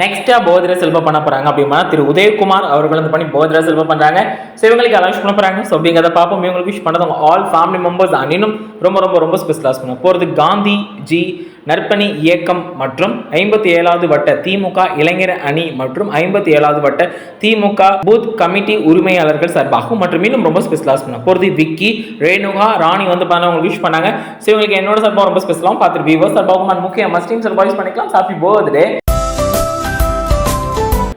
நெக்ஸ்டா போதிர செல்வம் பண்ண போறாங்க அப்படின்னா திரு உதயகுமார் அவர்கள் வந்து பண்ணி போதிர செல்வம் பண்றாங்க. ஸோ இவங்களுக்கு அலௌன்ஸ் பண்ண போறாங்க. ஸோ அப்படிங்கிறத பார்ப்போம். இவங்களுக்கு விஷ் பண்ணதவங்க ஆல் ஃபேமிலி மெம்பர்ஸ் அன்னும் ரொம்ப ரொம்ப ரொம்ப ஸ்பெஷலாஸ் பண்ண போகிறது காந்தி ஜி நற்பணி இயக்கம் மற்றும் ஐம்பத்தி ஏழாவது வட்ட திமுக இளைஞர் அணி மற்றும் ஐம்பத்தி ஏழாவது வட்ட திமுக பூத் கமிட்டி உரிமையாளர்கள் சார்பாகவும் மற்றும் இன்னும் ரொம்ப ஸ்பெஷலாஸ் பண்ண போகிறது விக்கி ரேணுகா ராணி வந்து பண்ண உங்களுக்கு விஷ் பண்ணாங்க. ஸோ இவங்களுக்கு என்னோட சார்பாக ரொம்ப ஸ்பெஷலாகவும் பார்த்துட்டு விவோ சார்பாகவும் and முக்கிய மஸ்டின் சார்பாக பண்ணிக்கலாம். சாப்பி போகுது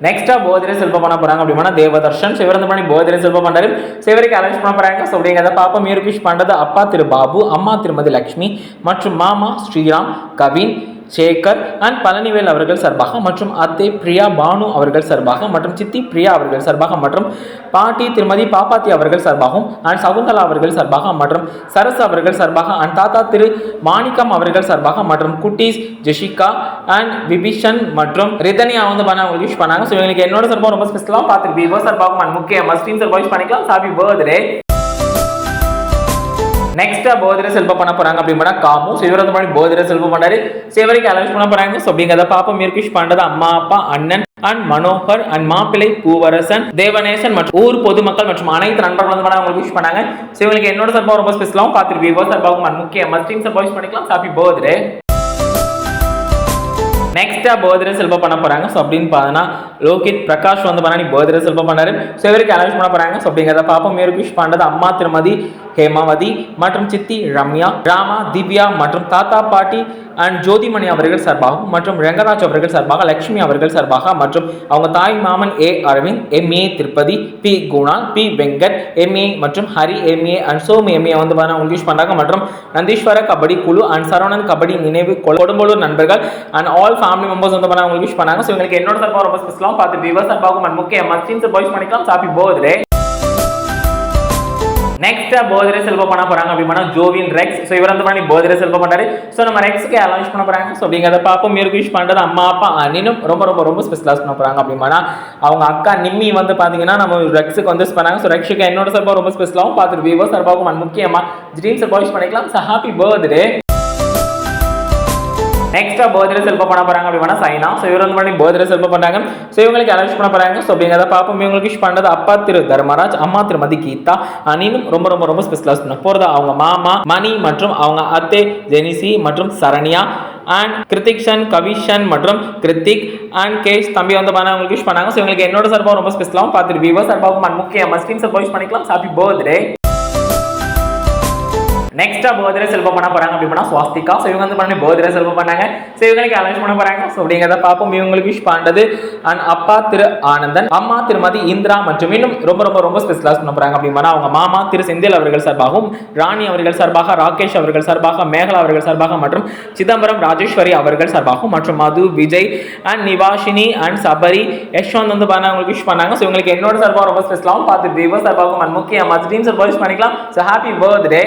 நெக்ஸ்டா போதிரை செல்வம் பண்ண போறாங்க. அப்படின்னா தேவதர்ஷன் சிவரந்தமணி போதிரை செல்வம் பண்றாரு. சிவருக்கு அரேஞ்ச் பண்ண போறாங்க. ஸோ அப்படிங்கிறத பாப்பா மியூர்கிஷ் பண்றது அப்பா திரு பாபு அம்மா திருமதி லக்ஷ்மி மற்றும் மாமா ஸ்ரீராம் கவின் சேகர் அண்ட் பழனிவேல் அவர்கள் சார்பாக மற்றும் அத்தை பிரியா பானு அவர்கள் சார்பாக மற்றும் சித்தி பிரியா அவர்கள் சார்பாக மற்றும் பாட்டி திருமதி பாப்பாத்தி அவர்கள் சார்பாகவும் அண்ட் சகுந்தலா அவர்கள் சார்பாக மற்றும் சரஸ் அவர்கள் சார்பாக அண்ட் தாத்தா திரு மாணிக்கம் அவர்கள் சார்பாக மற்றும் குட்டீஸ் ஜெஷிகா அண்ட் விபிஷன் மற்றும் ரிதனியா வந்து பண்ண யூஸ் பண்ணாங்க. ஸோ எங்களுக்கு என்னோட சார்பாக ரொம்ப ஸ்பெஷலாக பார்த்துருப்பீங்க. சார்பாகவும் அண்ட் முக்கிய மஸ்டீன் சார்பாக யூஸ் பண்ணிக்கலாம். சாப்பி பர்த்டே நெக்ஸ்டா போதிர செல்வம் பண்ண போறாங்க அப்படின்னா காமு. சிவரந்த பண்ணி போதிர செல்வம் பண்ணாரு சிவருக்கு அலௌன்ஸ் பண்ண போறாங்க. ஸோ அப்படிங்கிறத பாப்பா மிர்கிஷ் பாண்டது அம்மா அப்பா அண்ணன் அண்ட் மனோகர் அண்ட் மாப்பிள்ளை பூவரசன் தேவநேசன் மற்றும் ஊர் பொதுமக்கள் மற்றும் அனைத்து நண்பர்கள் வந்து உங்களுக்கு விஷ் பண்ணாங்க. ஸோ இவங்களுக்கு என்னோட சார்பாக ரொம்ப ஸ்பெஷலாகவும் காத்திருப்பீங்க விவோ முக்கிய மஸ்டீன் சர்பா விஷ் பண்ணிக்கலாம். ஹாப்பி பர்த்டே நெக்ஸ்டா போதிர செல்வம் பண்ண போறாங்க. ஸோ அப்படின்னு பார்த்தீங்கன்னா லோகித் பிரகாஷ் வந்து பண்ணி போதிர செல்வம் பண்ணாரு. ஸோ இவருக்கு பண்ண போறாங்க. ஸோ அப்படிங்கிறத பாப்பா மேற்கு பண்ணுறது அம்மா திருமதி ஹேமாவதி மற்றும் சித்தி ரம்யா ராமா திவ்யா மற்றும் தாத்தா பாட்டி அண்ட் ஜோதிமணி அவர்கள் சார்பாகவும் மற்றும் ரெங்கராஜ் அவர்கள் சார்பாக லட்சுமி அவர்கள் சார்பாக மற்றும் அவங்க தாய் மாமன் A Aravind MA Tirupati P Kunal P Venkat MA மற்றும் Hari MA and Som MA வந்து பார்த்தீங்கன்னா அவங்க யூஸ் பண்றாங்க மற்றும் நந்தீஸ்வர கபடி குழு அண்ட் சரவணன் கபடி நினைவு கொடும்பலூர் நண்பர்கள் அண்ட் ஆல் ஃபேமிலி மெம்பர்ஸ் வந்து பண்ண அவங்க யூஸ் பண்ணாங்க ஸோ இவங்களுக்கு என்னோட சார்பாக ரொம்ப ஸ்பெஷலாக பார்த்து விவசாய சார்பாகவும் அண்ட் முக்கிய மஸ்டின் பாய்ஸ் பண்ணிக்கலாம் சாப்பி போகுது நெக்ஸ்ட் போதிரே செல்வம் பண்ண போறாங்க அப்படின்னா ஜோவின் ரெக்ஸ் ஸோ இவர் வந்து பண்ணி போதிரே செல்வம் பண்ணாரு ஸோ நம்ம ரெக்ஸ்க்கு அலௌன்ஸ் பண்ண போறாங்க. ஸோ அப்படிங்கிறத பார்ப்போம். மியூர்க் விஷ் பண்ணுறது அம்மா அப்பா அண்ணினும் ரொம்ப ரொம்ப ரொம்ப ஸ்பெஷலாக பண்ண போறாங்க அப்படின்னா அவங்க அக்கா நிம்மி வந்து பார்த்தீங்கன்னா நம்ம ரெக்ஸுக்கு வந்து பண்ணாங்க. ஸோ ரெக்ஸுக்கு என்னோட சார்பாக ரொம்ப ஸ்பெஷலாகவும் பார்த்துட்டு விவோ சார்பாகவும் முக்கியமாக முக்கியமா ட்ரீம் சார்பாக பண்ணிக்கலாம். ஸோ ஹாப்பி பர்த்டே நெக்ஸ்ட்டாக போதிர செல்வம் பண்ண போகிறாங்க அப்படின்னா சைனா ஸோ இவர் வந்து பண்ணி போதிர செல்வம் பண்ணாங்க ஸோ இவங்களுக்கு அலௌன்ஸ் பண்ண போகிறாங்க ஸோ அப்படிங்கிறத பார்ப்போம். இவங்களுக்கு விஷ் பண்ணது அப்பா திரு தர்மராஜ் அம்மா திருமதி கீதா அனினும் ரொம்ப ரொம்ப ரொம்ப ஸ்பெஷலாக பண்ண போகிறது அவங்க மாமா மணி மற்றும் அவங்க அத்தை ஜெனிசி மற்றும் சரண்யா அண்ட் கிருத்திக்ஷன் கவிஷன் மற்றும் கிருத்திக் அண்ட் கேஷ் தம்பி வந்து பண்ண அவங்களுக்கு விஷ் பண்ணாங்க. ஸோ இவங்களுக்கு என்னோட சார்பாக ரொம்ப ஸ்பெஷலாகவும் பார்த்துட்டு விவோ சார்பாகவும் and முக்கிய மஸ்டின் சார்பாக யூஸ் பண்ணிக்கலாம். ஹாப்பி பர்த்டே நெக்ஸ்ட்டாக போதிர செல்வம் பண்ண போகிறாங்க அப்படின்னா ஸ்வாஸ்திகா ஸோ இவங்க வந்து பண்ணி போதிர செல்வம் பண்ணாங்க. ஸோ இவங்களுக்கு அலௌன்ஸ் பண்ண போகிறாங்க ஸோ அப்படிங்கிறத பார்ப்போம். இவங்களுக்கு விஷ் பண்ணுறது அண்ட் அப்பா திரு ஆனந்தன் அம்மா திருமதி இந்திரா மற்றும் இன்னும் ரொம்ப ரொம்ப ரொம்ப ஸ்பெஷலாக பண்ண போகிறாங்க அப்படின்னா அவங்க மாமா திரு செந்தில் அவர்கள் சார்பாகவும் ராணி அவர்கள் சார்பாக ராகேஷ் அவர்கள் சார்பாக மேகலா அவர்கள் சார்பாக மற்றும் சிதம்பரம் ராஜேஸ்வரி அவர்கள் சார்பாகவும் மற்றும் மது விஜய் அண்ட் நிவாஷினி அண்ட் சபரி யஷ்வந்த் வந்து பண்ண அவங்களுக்கு விஷ் பண்ணாங்க. ஸோ இவங்களுக்கு என்னோட சார்பாக ரொம்ப ஸ்பெஷலாகவும் பார்த்து விவோ சார்பாகவும் அண்ட் முக்கிய டீம் சார்பாக யூஸ் பண்ணிக்கலாம். So happy birthday